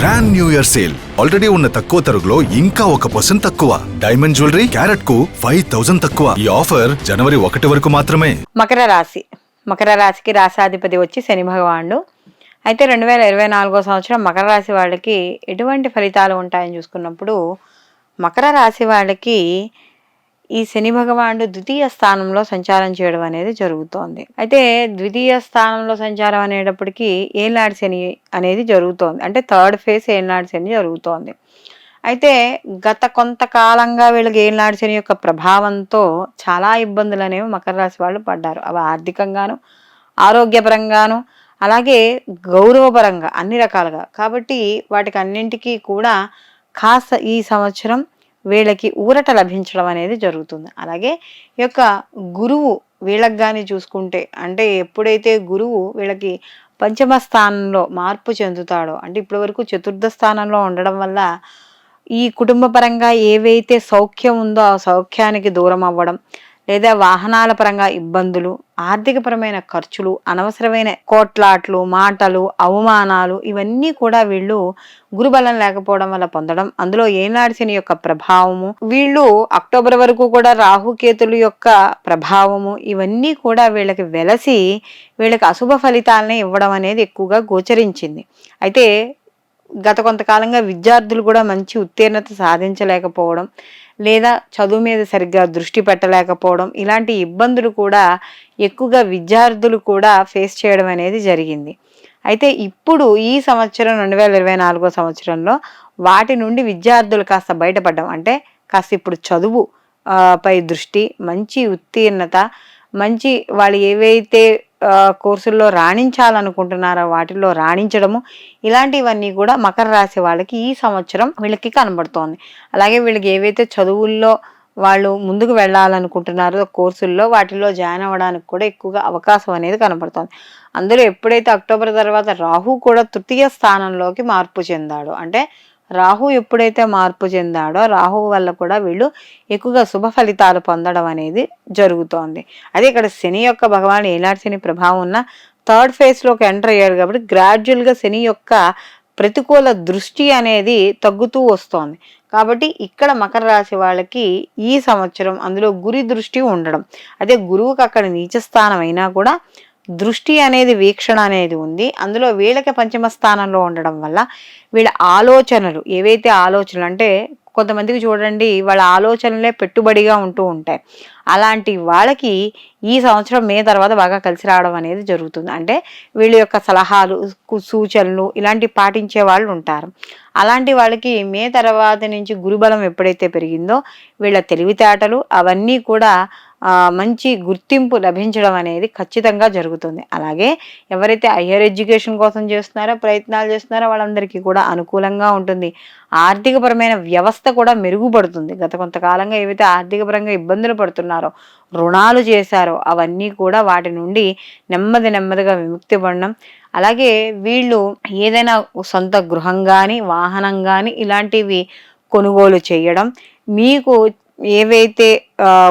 Grand new year sale already ఉన్న తక్కువ తరుగులో ఇంకా ఒక పర్సెంట్ తక్కువ. డైమండ్ జ్యువెలరీ క్యారెట్కు ఫైవ్ థౌసండ్ తక్కువ. ఈ ఆఫర్ జనవరి ఒకటి వరకు మాత్రమే. మకర రాశి. మకర రాశికి రాశాధిపతి వచ్చి శని భగవానుడు. అయితే రెండు వేల ఇరవై నాలుగో సంవత్సరం మకర రాశి వాళ్ళకి ఎటువంటి ఫలితాలు ఉంటాయని చూసుకున్నప్పుడు మకర రాశి వాళ్ళకి ఈ శని భగవానుడు ద్వితీయ స్థానంలో సంచారం చేయడం అనేది జరుగుతోంది. అయితే ద్వితీయ స్థానంలో సంచారం అనేటప్పటికీ ఏనాడు శని అనేది జరుగుతోంది. అంటే థర్డ్ ఫేజ్ ఏనాడు శని జరుగుతోంది. అయితే గత కొంతకాలంగా వీళ్ళకి ఏనాడు శని యొక్క ప్రభావంతో చాలా ఇబ్బందులు అనేవి మకర రాశి వాళ్ళు పడ్డారు. అవి ఆర్థికంగాను ఆరోగ్యపరంగాను అలాగే గౌరవపరంగా అన్ని రకాలుగా. కాబట్టి వాటికి అన్నింటికీ కూడా కాస్త ఈ సంవత్సరం వీళ్ళకి ఊరట లభించడం అనేది జరుగుతుంది. అలాగే ఈ యొక్క గురువు వీళ్ళకి కానీ చూసుకుంటే అంటే ఎప్పుడైతే గురువు వీళ్ళకి పంచమ స్థానంలో మార్పు చెందుతాడో అంటే ఇప్పటి వరకు చతుర్థ స్థానంలో ఉండడం వల్ల ఈ కుటుంబ పరంగా ఏవైతే సౌఖ్యం ఉందో ఆ సౌఖ్యానికి దూరం అవ్వడం లేదా వాహనాల పరంగా ఇబ్బందులు ఆర్థికపరమైన ఖర్చులు అనవసరమైన కోట్లాట్లు మాటలు అవమానాలు ఇవన్నీ కూడా వీళ్ళు గురుబలం లేకపోవడం వల్ల పొందడం. అందులో ఏనాడు శని యొక్క ప్రభావము వీళ్ళు అక్టోబర్ వరకు కూడా రాహుకేతుల యొక్క ప్రభావము ఇవన్నీ కూడా వీళ్ళకి వెలసి వీళ్ళకి అశుభ ఫలితాలని ఇవ్వడం అనేది ఎక్కువగా గోచరించింది. అయితే గత కొంతకాలంగా విద్యార్థులు కూడా మంచి ఉత్తీర్ణత సాధించలేకపోవడం లేదా చదువు మీద సరిగ్గా దృష్టి పెట్టలేకపోవడం ఇలాంటి ఇబ్బందులు కూడా ఎక్కువగా విద్యార్థులు కూడా ఫేస్ చేయడం అనేది జరిగింది. అయితే ఇప్పుడు ఈ సంవత్సరం రెండు వేల ఇరవై నాలుగో సంవత్సరంలో వాటి నుండి విద్యార్థులు కాస్త బయటపడడం అంటే కాస్త ఇప్పుడు చదువు పై దృష్టి మంచి ఉత్తీర్ణత మంచి వాళ్ళు ఏవైతే కోర్సుల్లో రాణించాలనుకుంటున్నారో? వాటిల్లో రాణించడము ఇలాంటివన్నీ కూడా మకర రాశి వాళ్ళకి ఈ సంవత్సరం వీళ్ళకి కనబడుతోంది. అలాగే వీళ్ళకి ఏవైతే చదువుల్లో వాళ్ళు ముందుకు వెళ్ళాలనుకుంటున్నారో కోర్సుల్లో వాటిల్లో జాయిన్ అవ్వడానికి కూడా ఎక్కువగా అవకాశం అనేది కనబడుతోంది. అందులో ఎప్పుడైతే అక్టోబర్ తర్వాత రాహు కూడా తృతీయ స్థానంలోకి మార్పు చెందాడు అంటే రాహు ఎప్పుడైతే మార్పు చెందాడో రాహు వల్ల కూడా వీళ్ళు ఎక్కువగా శుభ ఫలితాలు పొందడం అనేది జరుగుతోంది. అదే ఇక్కడ శని యొక్క భగవాన్ ఏనాడు శని ప్రభావం ఉన్న థర్డ్ ఫేజ్లోకి ఎంటర్ అయ్యాడు కాబట్టి గ్రాడ్యువల్గా శని యొక్క ప్రతికూల దృష్టి అనేది తగ్గుతూ వస్తోంది. కాబట్టి ఇక్కడ మకర రాశి వాళ్ళకి ఈ సంవత్సరం అందులో గురి దృష్టి ఉండడం. అదే గురువుకి అక్కడ నీచస్థానం అయినా కూడా దృష్టి అనేది వీక్షణ అనేది ఉంది. అందులో వీళ్ళకి పంచమ స్థానంలో ఉండడం వల్ల వీళ్ళ ఆలోచనలు ఏవైతే ఆలోచనలు అంటే కొంతమందికి చూడండి వాళ్ళ ఆలోచనలే పెట్టుబడిగా ఉంటూ ఉంటాయి. అలాంటి వాళ్ళకి ఈ సంవత్సరం మే తర్వాత బాగా కలిసి రావడం అనేది జరుగుతుంది. అంటే వీళ్ళ యొక్క సలహాలు సూచనలు ఇలాంటివి పాటించే వాళ్ళు ఉంటారు. అలాంటి వాళ్ళకి మే తర్వాత నుంచి గురుబలం ఎప్పుడైతే పెరిగిందో వీళ్ళ తెలివితేటలు అవన్నీ కూడా మంచి గుర్తింపు లభించడం అనేది ఖచ్చితంగా జరుగుతుంది. అలాగే ఎవరైతే హయ్యర్ ఎడ్యుకేషన్ కోసం చేస్తున్నారో ప్రయత్నాలు చేస్తున్నారో వాళ్ళందరికీ కూడా అనుకూలంగా ఉంటుంది. ఆర్థికపరమైన వ్యవస్థ కూడా మెరుగుపడుతుంది. గత కొంతకాలంగా ఏవైతే ఆర్థికపరంగా ఇబ్బందులు పడుతున్నారో రుణాలు చేశారో అవన్నీ కూడా వాటి నుండి నెమ్మది నెమ్మదిగా విముక్తి పడడం అలాగే వీళ్ళు ఏదైనా సొంత గృహం కానీ వాహనం కానీ ఇలాంటివి కొనుగోలు చేయడం మీకు ఏవైతే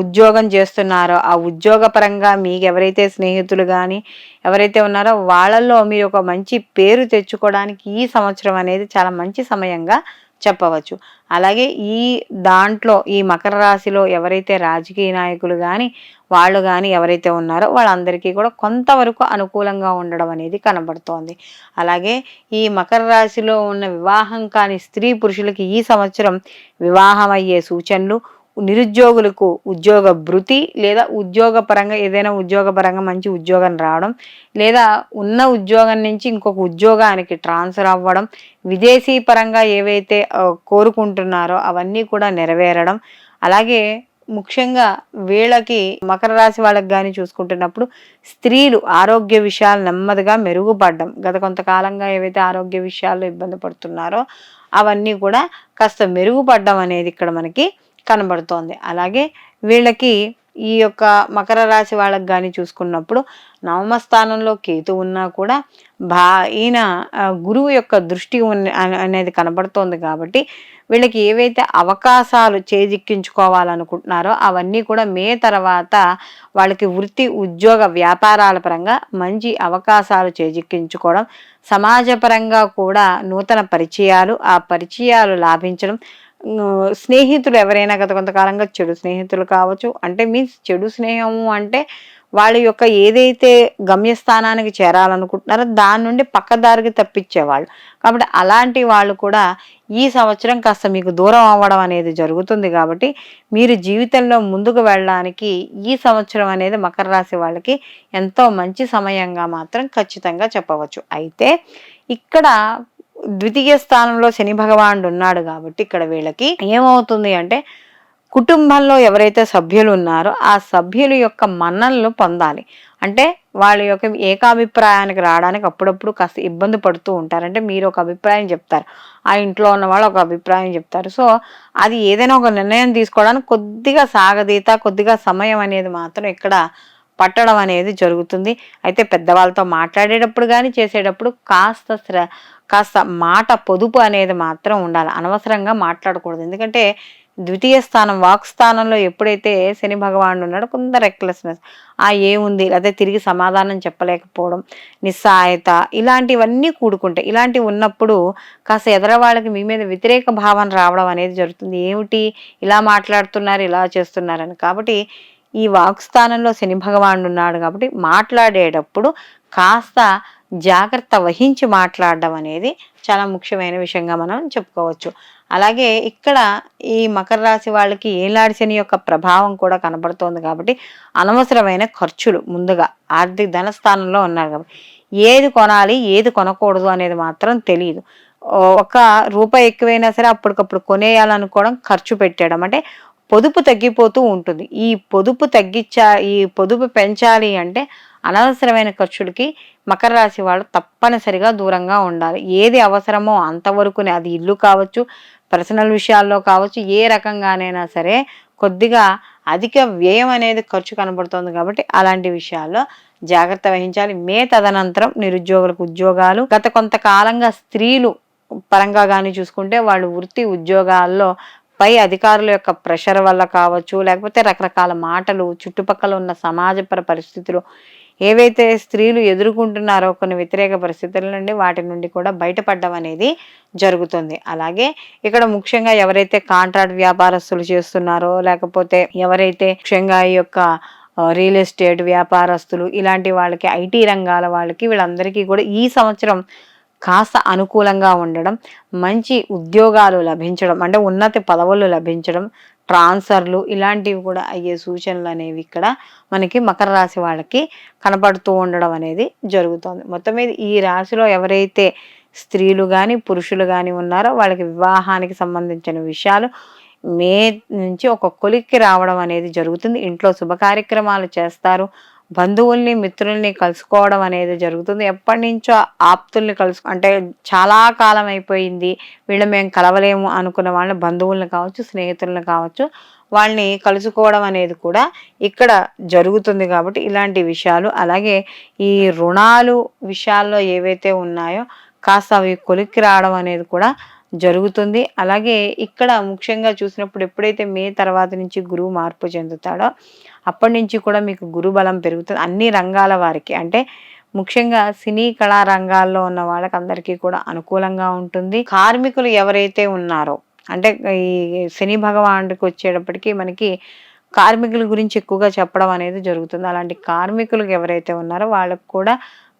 ఉద్యోగం చేస్తున్నారో ఆ ఉద్యోగ పరంగా మీకు ఎవరైతే స్నేహితులు కానీ ఎవరైతే ఉన్నారో వాళ్ళల్లో మీరు ఒక మంచి పేరు తెచ్చుకోవడానికి ఈ సంవత్సరం అనేది చాలా మంచి సమయంగా చెప్పవచ్చు. అలాగే ఈ దాంట్లో ఈ మకర రాశిలో ఎవరైతే రాజకీయ నాయకులు కానీ వాళ్ళు కానీ ఎవరైతే ఉన్నారో వాళ్ళందరికీ కూడా కొంతవరకు అనుకూలంగా ఉండడం అనేది కనబడుతోంది. అలాగే ఈ మకర రాశిలో ఉన్న వివాహం కాని స్త్రీ పురుషులకి ఈ సంవత్సరం వివాహం అయ్యే సూచనలు నిరుద్యోగులకు ఉద్యోగ భృతి లేదా ఉద్యోగపరంగా ఏదైనా ఉద్యోగపరంగా మంచి ఉద్యోగం రావడం లేదా ఉన్న ఉద్యోగం నుంచి ఇంకొక ఉద్యోగానికి ట్రాన్స్ఫర్ అవ్వడం విదేశీ పరంగా ఏవైతే కోరుకుంటున్నారో అవన్నీ కూడా నెరవేరడం. అలాగే ముఖ్యంగా వీళ్ళకి మకర రాశి వాళ్ళకి కానీ చూసుకుంటున్నప్పుడు స్త్రీలు ఆరోగ్య విషయాలు నెమ్మదిగా మెరుగుపడడం గత కొంతకాలంగా ఏవైతే ఆరోగ్య విషయాల్లో ఇబ్బంది పడుతున్నారో అవన్నీ కూడా కాస్త మెరుగుపడడం అనేది ఇక్కడ మనకి కనబడుతోంది. అలాగే వీళ్ళకి ఈ యొక్క మకర రాశి వాళ్ళకి కానీ చూసుకున్నప్పుడు నవమ స్థానంలో కేతు ఉన్నా కూడా భా ఈయన గురువు యొక్క దృష్టి ఉన్న అనేది కనబడుతోంది కాబట్టి వీళ్ళకి ఏవైతే అవకాశాలు చేజిక్కించుకోవాలనుకుంటున్నారో అవన్నీ కూడా మే తర్వాత వాళ్ళకి వృత్తి ఉద్యోగ వ్యాపారాల పరంగా మంచి అవకాశాలు చేజిక్కించుకోవడం సమాజపరంగా కూడా నూతన పరిచయాలు ఆ పరిచయాలు లాభించడం స్నేహితులు ఎవరైనా గత కొంతకాలంగా చెడు స్నేహితులు కావచ్చు. అంటే మీన్స్ చెడు స్నేహము అంటే వాళ్ళ యొక్క ఏదైతే గమ్యస్థానానికి చేరాలనుకుంటున్నారో దాని నుండి పక్కదారికి తప్పించేవాళ్ళు. కాబట్టి అలాంటి వాళ్ళు కూడా ఈ సంవత్సరం కాస్త మీకు దూరం అవ్వడం అనేది జరుగుతుంది కాబట్టి మీరు జీవితంలో ముందుకు వెళ్ళడానికి ఈ సంవత్సరం అనేది మకర రాశి వాళ్ళకి ఎంతో మంచి సమయంగా మాత్రం ఖచ్చితంగా చెప్పవచ్చు. అయితే ఇక్కడ ద్వితీయ స్థానంలో శని భగవానుడు ఉన్నాడు కాబట్టి ఇక్కడ వీళ్ళకి ఏమవుతుంది అంటే కుటుంబంలో ఎవరైతే సభ్యులు ఉన్నారో ఆ సభ్యుల యొక్క మన్ననలు పొందాలి. అంటే వాళ్ళ యొక్క ఏకాభిప్రాయానికి రావడానికి అప్పుడప్పుడు కాస్త ఇబ్బంది పడుతూ ఉంటారు. అంటే మీరు ఒక అభిప్రాయం చెప్తారు. ఆ ఇంట్లో ఉన్న వాళ్ళు ఒక అభిప్రాయం చెప్తారు. సో అది ఏదైనా ఒక నిర్ణయం తీసుకోవడానికి కొద్దిగా సాగదీత కొద్దిగా సమయం అనేది మాత్రం ఇక్కడ పట్టడం అనేది జరుగుతుంది. అయితే పెద్దవాళ్ళతో మాట్లాడేటప్పుడు కానీ చేసేటప్పుడు కాస్త శ్ర కాస్త మాట పొదుపు అనేది మాత్రం ఉండాలి. అనవసరంగా మాట్లాడకూడదు. ఎందుకంటే ద్వితీయ స్థానం వాక్ స్థానంలో ఎప్పుడైతే శని భగవానుడు ఉన్నాడో కొంత రెక్లెస్నెస్ ఆ ఏముంది? అదే తిరిగి సమాధానం చెప్పలేకపోవడం నిస్సాయత ఇలాంటివన్నీ కూడుకుంటాయి. ఇలాంటివి ఉన్నప్పుడు కాస్త ఎదరవాళ్ళకి మీ మీద వ్యతిరేక భావన రావడం అనేది జరుగుతుంది. ఏమిటి? ఇలా మాట్లాడుతున్నారు ఇలా చేస్తున్నారని. కాబట్టి ఈ వాక్ స్థానంలో శని భగవానుడు ఉన్నాడు కాబట్టి మాట్లాడేటప్పుడు కాస్త జాగ్రత్త వహించి మాట్లాడడం అనేది చాలా ముఖ్యమైన విషయంగా మనం చెప్పుకోవచ్చు. అలాగే ఇక్కడ ఈ మకర రాశి వాళ్ళకి ఏలాడి శని యొక్క ప్రభావం కూడా కనబడుతోంది కాబట్టి అనవసరమైన ఖర్చులు ముందుగా ఆర్థిక ధనస్థానంలో ఉన్నారు కాబట్టి ఏది కొనాలి ఏది కొనకూడదు అనేది మాత్రం తెలియదు. ఒక రూపాయి ఎక్కువైనా సరే అప్పటికప్పుడు కొనేయాలనుకోవడం ఖర్చు పెట్టడం అంటే పొదుపు తగ్గిపోతూ ఉంటుంది. ఈ పొదుపు తగ్గించా ఈ పొదుపు పెంచాలి అంటే అనవసరమైన ఖర్చులకి మకర రాశి వాళ్ళు తప్పనిసరిగా దూరంగా ఉండాలి. ఏది అవసరమో అంతవరకునే అది ఇల్లు కావచ్చు పర్సనల్ విషయాల్లో కావచ్చు ఏ రకంగానైనా సరే కొద్దిగా అధిక వ్యయం అనేది ఖర్చు కనబడుతుంది కాబట్టి అలాంటి విషయాల్లో జాగ్రత్త వహించాలి. మే తదనంతరం నిరుద్యోగులకు ఉద్యోగాలు. గత కొంతకాలంగా స్త్రీలు పరంగా కానీ చూసుకుంటే వాళ్ళు వృత్తి ఉద్యోగాల్లో పై అధికారుల యొక్క ప్రెషర్ వల్ల కావచ్చు లేకపోతే రకరకాల మాటలు చుట్టుపక్కల ఉన్న సమాజపర పరిస్థితులు ఏవైతే స్త్రీలు ఎదుర్కొంటున్నారో కొన్ని వ్యతిరేక పరిస్థితుల నుండి వాటి నుండి కూడా బయటపడడం అనేది జరుగుతుంది. అలాగే ఇక్కడ ముఖ్యంగా ఎవరైతే కాంట్రాక్ట్ వ్యాపారస్తులు చేస్తున్నారో లేకపోతే ఎవరైతే ముఖ్యంగా ఈ యొక్క రియల్ ఎస్టేట్ వ్యాపారస్తులు ఇలాంటి వాళ్ళకి ఐటీ రంగాల వాళ్ళకి వీళ్ళందరికీ కూడా ఈ సంవత్సరం కాస్త అనుకూలంగా ఉండడం మంచి ఉద్యోగాలు లభించడం అంటే ఉన్నత పదవులు లభించడం ట్రాన్స్ఫర్లు ఇలాంటివి కూడా అయ్యే సూచనలు అనేవి ఇక్కడ మనకి మకర రాశి వాళ్ళకి కనపడుతూ ఉండడం అనేది జరుగుతుంది. మొత్తం మీద ఈ రాశిలో ఎవరైతే స్త్రీలు కానీ పురుషులు కానీ ఉన్నారో వాళ్ళకి వివాహానికి సంబంధించిన విషయాలు మే నుంచి ఒక కొలిక్కి రావడం అనేది జరుగుతుంది. ఇంట్లో శుభ కార్యక్రమాలు చేస్తారు బంధువుల్ని మిత్రుల్ని కలుసుకోవడం అనేది జరుగుతుంది. ఎప్పటి నుంచో ఆప్తుల్ని కలుసు అంటే చాలా కాలం అయిపోయింది. వీళ్ళు మేము కలవలేము అనుకున్న వాళ్ళని బంధువుల్ని కావచ్చు స్నేహితులను కావచ్చు వాళ్ళని కలుసుకోవడం అనేది కూడా ఇక్కడ జరుగుతుంది కాబట్టి ఇలాంటి విషయాలు. అలాగే ఈ రుణాలు విషయాల్లో ఏవైతే ఉన్నాయో కాస్త అవి కొలిక్కి రావడం అనేది కూడా జరుగుతుంది. అలాగే ఇక్కడ ముఖ్యంగా చూసినప్పుడు ఎప్పుడైతే మే తర్వాత నుంచి గురువు మార్పు చెందుతాడో అప్పటి నుంచి కూడా మీకు గురు బలం పెరుగుతుంది అన్ని రంగాల వారికి. అంటే ముఖ్యంగా సినీ కళా రంగాల్లో ఉన్న వాళ్ళకి అందరికీ కూడా అనుకూలంగా ఉంటుంది. కార్మికులు ఎవరైతే ఉన్నారో అంటే ఈ శని భగవానుడికి వచ్చేటప్పటికి మనకి కార్మికుల గురించి ఎక్కువగా చెప్పడం అనేది జరుగుతుంది. అలాంటి కార్మికులు ఎవరైతే ఉన్నారో వాళ్ళకు కూడా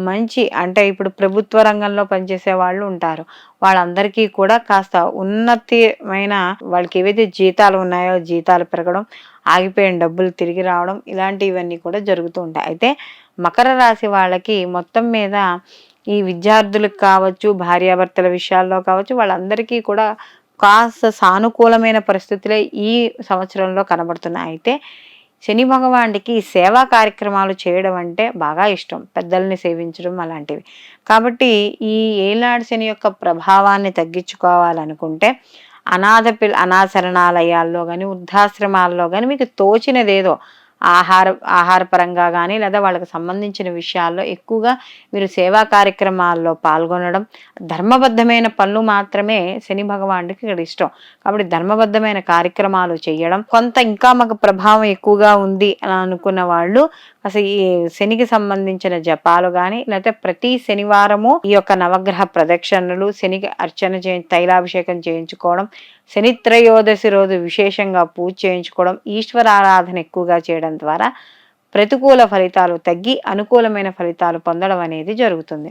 మంచి అంటే ఇప్పుడు ప్రభుత్వ రంగంలో పనిచేసే వాళ్ళు ఉంటారు. వాళ్ళందరికీ కూడా కాస్త ఉన్నతమైన వాళ్ళకి ఏవైతే జీతాలు ఉన్నాయో జీతాలు పెరగడం ఆగిపోయిన డబ్బులు తిరిగి రావడం ఇలాంటివన్నీ కూడా జరుగుతూ ఉంటాయి. అయితే మకర రాశి వాళ్ళకి మొత్తం మీద ఈ విద్యార్థులకు కావచ్చు భార్యాభర్తల విషయాల్లో కావచ్చు వాళ్ళందరికీ కూడా కాస్త సానుకూలమైన పరిస్థితులే ఈ సంవత్సరంలో కనబడుతున్నాయి. అయితే శని భగవానుడికి సేవా కార్యక్రమాలు చేయడం అంటే బాగా ఇష్టం. పెద్దల్ని సేవించడం అలాంటివి. కాబట్టి ఈ ఏలాడు శని యొక్క ప్రభావాన్ని తగ్గించుకోవాలనుకుంటే అనాథ పిల్ల అనాశరణాలయాల్లో కానీ వృద్ధాశ్రమాల్లో కానీ మీకు తోచినదేదో ఆహార ఆహారపరంగా కానీ లేదా వాళ్ళకి సంబంధించిన విషయాల్లో ఎక్కువగా మీరు సేవా కార్యక్రమాల్లో పాల్గొనడం ధర్మబద్ధమైన పనులు మాత్రమే శని భగవానుడికి ఇక్కడ ఇష్టం. కాబట్టి ధర్మబద్ధమైన కార్యక్రమాలు చేయడం కొంత ఇంకా మాకు ప్రభావం ఎక్కువగా ఉంది అని అనుకున్న వాళ్ళు అసలు ఈ శనికి సంబంధించిన జపాలు కానీ లేకపోతే ప్రతి శనివారము ఈ యొక్క నవగ్రహ ప్రదక్షిణలు శనికి అర్చన చే తైలాభిషేకం చేయించుకోవడం శని త్రయోదశి రోజు విశేషంగా పూజ చేయించుకోవడం ఈశ్వర ఆరాధన ఎక్కువగా చేయడం ద్వారా ప్రతికూల ఫలితాలు తగ్గి అనుకూలమైన ఫలితాలు పొందడం అనేది జరుగుతుంది.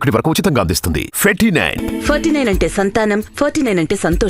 ఒకటి వరకు ఉచితంగా అందిస్తుంది. ఫెటీ నైన్ ఫార్టీ నైన్ అంటే సంతానం ఫార్టీ నైన్ అంటే సంతోషం.